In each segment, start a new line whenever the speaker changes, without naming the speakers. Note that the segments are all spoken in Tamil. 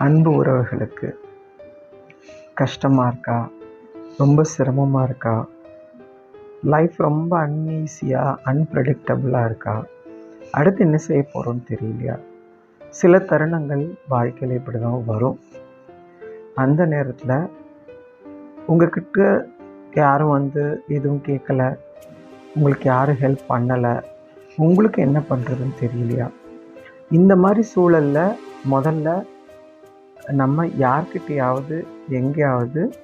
அன்பு உறவுகளுக்கு. கஷ்டமாக இருக்கா? ரொம்ப சிரமமாக இருக்கா? லைஃப் ரொம்ப அன்ஈஸியாக அன்பிரடிக்டபுளாக இருக்கா? அடுத்து என்ன செய்ய போகிறோன்னு தெரியலையா? சில தருணங்கள் வாழ்க்கையில் இப்படி தான் வரும். அந்த நேரத்தில் உங்ககிட்ட யாரும் வந்து எதுவும் கேட்கல உங்களுக்கு யாரும் ஹெல்ப் பண்ணலை. உங்களுக்கு என்ன பண்ணுறதுன்னு தெரியலையா? இந்த மாதிரி சூழலில் முதல்ல நம்ம யார்கிட்டையாவது எங்கேயாவது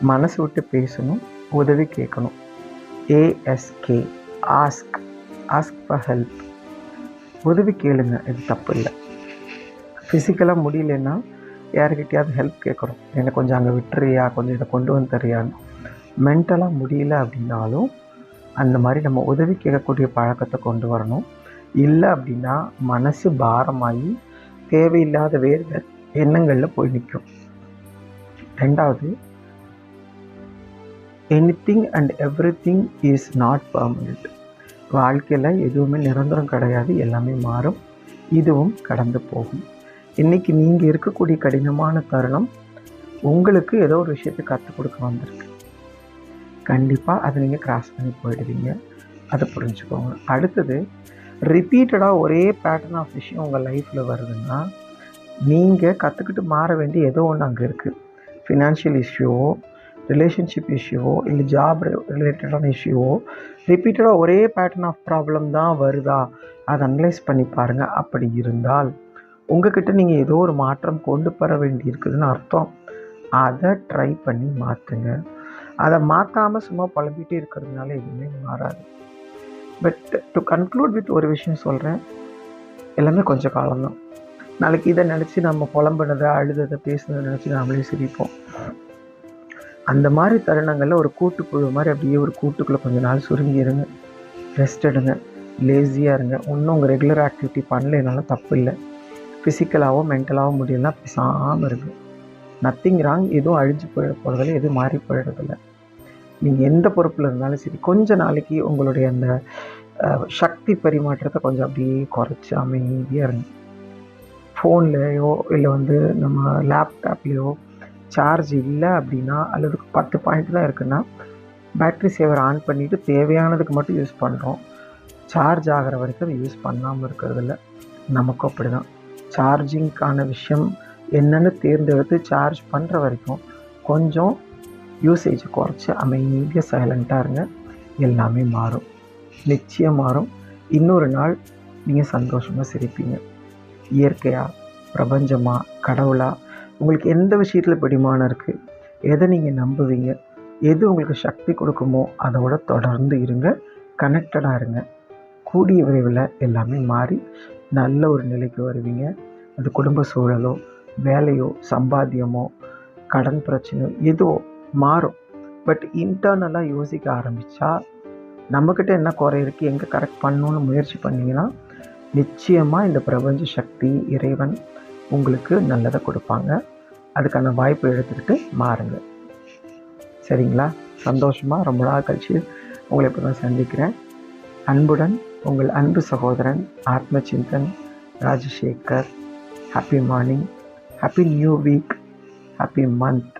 மனசு விட்டு பேசணும் உதவி கேட்கணும். A S K ask ask for help உதவி கேளுங்க இது தப்பு இல்லை. ஃபிசிக்கலாக முடியலன்னா யாருக்கிட்டையாவது ஹெல்ப் கேட்குறோம் என்னை கொஞ்சம் அங்கே விட்டுறியா? கொஞ்சம் இதை கொண்டு வந்து தரியான்னு. மென்டலாக முடியல அப்படின்னாலும் அந்த மாதிரி நம்ம உதவி கேட்கக்கூடிய பழக்கத்தை கொண்டு வரணும். இல்லை அப்படின்னா மனசு பாரமாகி தேவையில்லாத வேறு எண்ணங்களில் போய் நிற்கும் ரெண்டாவது anything and everything is not permanent வாழ்க்கையில் எதுவுமே நிரந்தரம் கிடையாது எல்லாமே மாறும் இதுவும் கடந்து போகும். இன்றைக்கி நீங்கள் இருக்கக்கூடிய கடினமான தருணம் உங்களுக்கு ஏதோ ஒரு விஷயத்தை கற்றுக் கொடுக்க வந்திருக்கு. கண்டிப்பாக அதை நீங்கள் கிராஸ் பண்ணி போயிடுவீங்க. அதை புரிஞ்சுக்கோங்க. அடுத்தது ரிப்பீட்டடாக ஒரே பேட்டர்ன் ஆஃப் விஷயம் உங்கள் லைஃப்பில் வருதுன்னா நீங்கள் கற்றுக்கிட்டு மாற வேண்டிய ஏதோ ஒன்று அங்கே இருக்குது ஃபினான்ஷியல் இஷ்யூவோ ரிலேஷன்ஷிப் இஷ்யூவோ இல்லை ஜாப் ரிலேட்டடான இஷ்யூவோ ரிப்பீட்டடாக ஒரே பேட்டர்ன் ஆஃப் ப்ராப்ளம் தான் வருதா? அதை அனலைஸ் பண்ணி பாருங்கள் அப்படி இருந்தால் உங்ககிட்ட நீங்கள் ஏதோ ஒரு மாற்றம் கொண்டு வர வேண்டி இருக்குதுன்னு அர்த்தம். அதை ட்ரை பண்ணி மாற்றுங்க அதை மாற்றாமல் சும்மா புலம்பிகிட்டே இருக்கிறதுனால எதுவுமே மாறாது. பட் டு கன்க்ளூட் வித் ஒரு விஷயம் சொல்கிறேன் எல்லாமே கொஞ்சம் காலம்தான். நாளைக்கு இதை நினச்சி நம்ம புலம்புனதை அழுததை பேசுனதை நினச்சி நாமளே சிரிப்போம். அந்த மாதிரி தருணங்களில் ஒரு கூட்டுக்குழு மாதிரி அப்படியே ஒரு கூட்டுக்குள்ளே கொஞ்ச நாள் சுருங்கி இருங்க. ரெஸ்ட் எடுங்க. லேசியாக இருங்க. ஒன்றும் உங்கள் ரெகுலர் ஆக்டிவிட்டி பண்ணலைனாலும் தப்பு இல்லை. ஃபிசிக்கலாகவும் மென்டலாகவும் முடியலன்னா பேசாமல் இருக்கு நத்திங் ராங் எதுவும் அழிஞ்சு போயிட போகிறதில்ல எதுவும் மாறி போயிடுறதில்ல. நீங்கள் எந்த பொறுப்பில் இருந்தாலும் சரி கொஞ்ச நாளைக்கு உங்களுடைய அந்த சக்தி பரிமாற்றத்தை கொஞ்சம் அப்படியே குறைச்சி அமைதியாக இருங்க. ஃபோன்லேயோ இல்லை வந்து நம்ம லேப்டாப்லேயோ சார்ஜ் இல்லை அப்படின்னா அல்லது பத்து பாயிண்ட் தான் இருக்குன்னா பேட்ரி சேவர் ஆன் பண்ணிவிட்டு தேவையானதுக்கு மட்டும் யூஸ் பண்ணுறோம் சார்ஜ் ஆகிற வரைக்கும் அதை யூஸ் பண்ணாமல் இருக்கிறதில்ல. நமக்கும் அப்படி தான் சார்ஜிங்க்கான விஷயம் என்னென்னு தேர்ந்தெடுத்து சார்ஜ் பண்ணுற வரைக்கும் கொஞ்சம் யூசேஜ் குறைச்சி அமைதியாக சைலண்ட்டாக இருங்க. எல்லாமே மாறும். நிச்சயம் மாறும். இன்னொரு நாள் நீங்கள் சந்தோஷமாக சிரிப்பீங்க. இயற்கையாக பிரபஞ்சமாக கடவுளாக உங்களுக்கு எந்த விஷயத்தில் பிடிமானம் இருக்குது எதை நீங்கள் நம்புவீங்க? எது உங்களுக்கு சக்தி கொடுக்குமோ அதோட தொடர்ந்து இருங்க கனெக்டடாக இருங்க. கூடிய விரைவில் எல்லாமே மாறி நல்ல ஒரு நிலைக்கு வருவீங்க. அது குடும்ப சூழலோ வேலையோ சம்பாத்தியமோ கடன் பிரச்சனையோ எதுவோ மாறும். பட் இன்டர்னலாக யோசிக்க ஆரம்பித்தா நம்மக்கிட்ட என்ன குறை இருக்குது எங்கே கரெக்ட் பண்ணணும்னு முயற்சி பண்ணிங்கன்னா நிச்சயமாக இந்த பிரபஞ்ச சக்தி இறைவன் உங்களுக்கு நல்லதை கொடுப்பாங்க. அதுக்கான வாய்ப்பு எடுத்துக்கிட்டு மாறுங்க. சரிங்களா? சந்தோஷமாக ரொம்ப நாள் கழிச்சு உங்களை இப்போ தான் சந்திக்கிறேன். அன்புடன் உங்கள் அன்பு சகோதரன் Atma Chinthan Rajasekar. Happy morning happy new week happy month